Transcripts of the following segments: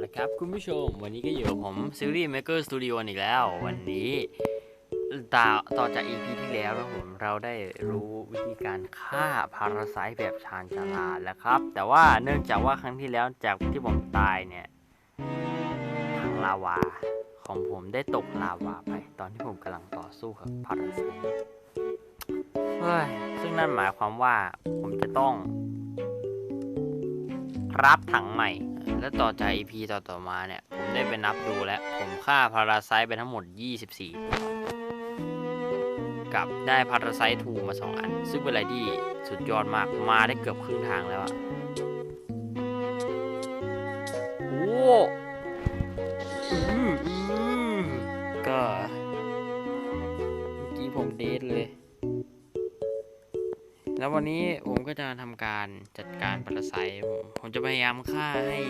ละครับคุณผู้ชม วันนี้ก็อยู่กับผมซีรีส์ Maker Studio อีกแล้ว วันนี้ต่อต่อจาก EP ที่แล้วนะผมเราได้รู้วิธีการฆ่าพาราไซต์แบบชาญฉลาดแล้วครับ แต่ว่าเนื่องจากว่าครั้งที่แล้วจากที่ผมตายเนี่ยถังลาวาของผมได้ตกลาวาไป ตอนที่ผมกำลังต่อสู้กับพาราไซต์เฮ้ยซึ่งนั่นหมายความว่าผมจะต้องรับถังใหม่ และต่อจาก EP ต่อต่อๆมาเนี่ย ผมได้ไปนับดูแล้ว ผมฆ่าพาราไซต์ไปทั้งหมด 24ตัวกับได้พาราไซต์ทูมา 2 อัน ซึ่งเป็นอะไรที่สุดยอดมากมาได้เกือบครึ่งทางแล้วอะ แล้ววันนี้ผมก็จะทำการจัดการปรสัยผมผมจะพยายามฆ่าให้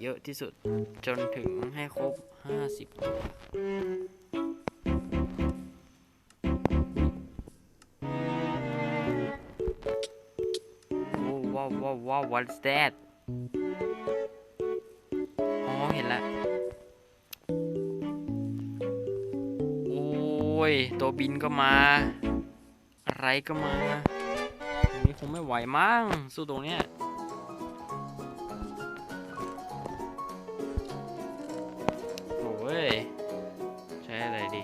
เยอะที่สุดจนถึงให้ครบ 50 ตัวว้าวว้าวว้าว what's that อ๋อเห็นแล้วโอ้ย ตัวบินก็มา อะไรก็มาอันนี้คงไม่ไหวมั้งสู้ตรงเนี้ยโอ้ย ใช้อะไรดี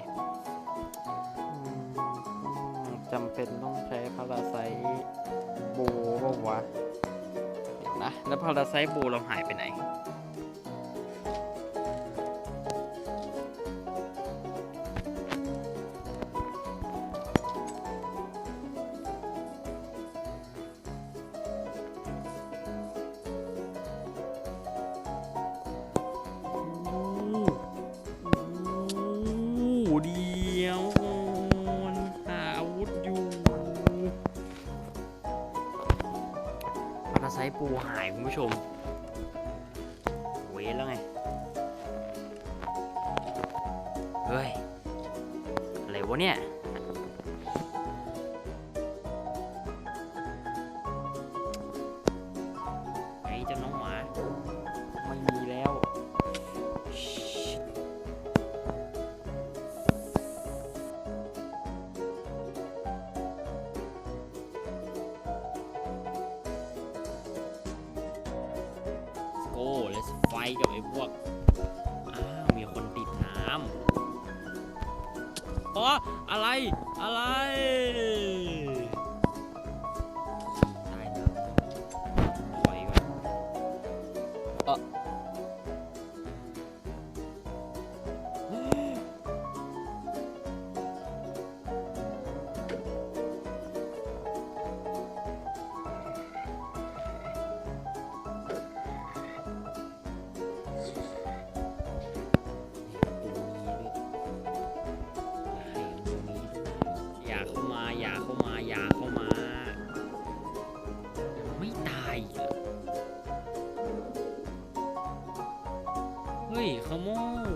อืมจำเป็นต้องใช้พาราไซโบป่าวะเดี๋ยวนะ แล้วพาราไซโบเราหายไปไหน หายคุณผู้ชม เวทแล้วไง เฮ้ย อะไรวะเนี่ย let's fight กับไอ้พวก อ้าว มีคนติดน้ำอ๋อ อะไร อะไร ฮ้ยขโมย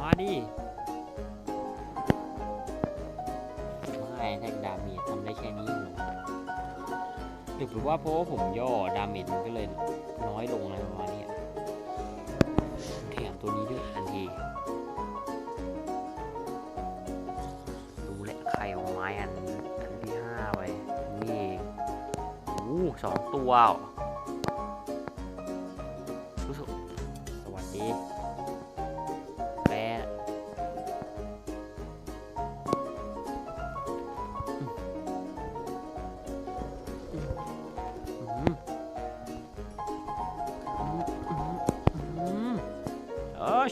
มาดิไม่แท็กดาเมจทำได้แค่นี้หรอหรือเป็นว่าเพราะว่าผมย่อดาเมจมันก็เลยน้อยลงอะไรประมาณนี้แถมตัวนี้ด้วยทันทีดูแหละใครเอาไม้อันอันที่ห้าไปนี่โอ้สองตัว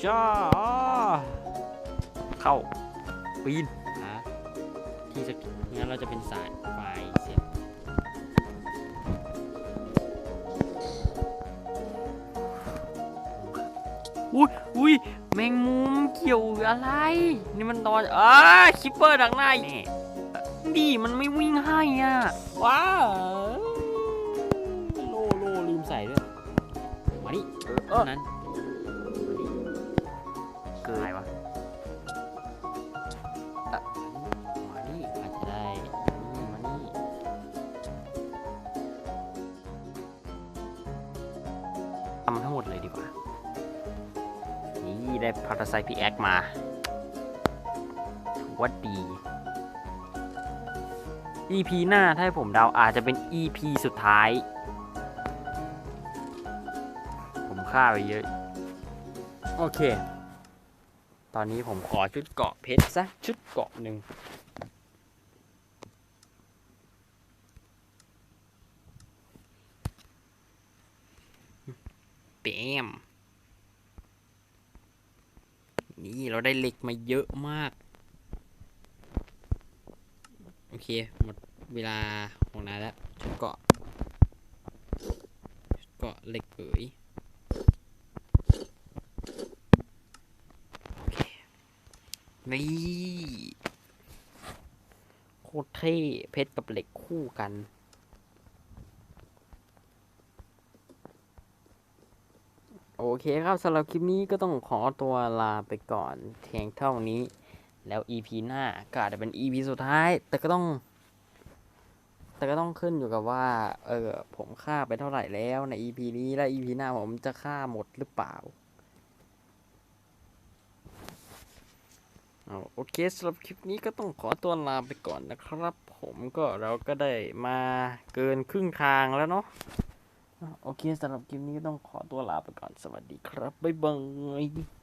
ชาอ่าเข้าปีนหาที่สกิงั้นเราจะเป็นสายไฟเสียบอุ้ยอุ้ยแมงมุมเกี่ยวอะไร นี่มันตอนอ้าคิปเปอร์ดังหน้านี่ดีมันไม่วิ่งให้อะ ว้าวโลโลลืมใส่ด้วย มาดิเออนั้น ได้พาราไซพีแอคมาถือว่าดี EP หน้าถ้าให้ผมเดาอาจจะเป็น EP สุดท้าย ผมฆ่าไปเยอะ โอเค ตอนนี้ผมขอชุดเกาะเพชรซะ ชุดเกาะหนึ่งเปม นี่เราได้เหล็กมาเยอะมาก โอเค หมดเวลาของนายแล้วชุดเกาะชุดเกาะเหล็กเอ๋ยโอเคนี่โคตรเท่เพชรกับเหล็กคู่กัน โอเคครับสำหรับคลิปนี้ก็ต้องขอตัวลาไปก่อนเพียงเท่านี้ แล้ว EP หน้าก็อาจจะเป็น EP สุดท้าย แต่ก็ต้อง แต่ก็ต้องขึ้นอยู่กับว่า เออผมฆ่าไปเท่าไหร่แล้วใน EP นี้และ EP หน้าผมจะฆ่าหมดหรือเปล่าเอาโอเคสำหรับคลิปนี้ก็ต้องขอตัวลาไปก่อนนะครับ ผมก็เราก็ได้มาเกินครึ่งทางแล้วเนาะ โอเคสำหรับคลิปนี้ก็ต้องขอตัวลาไปก่อนสวัสดีครับ บ๊ายบาย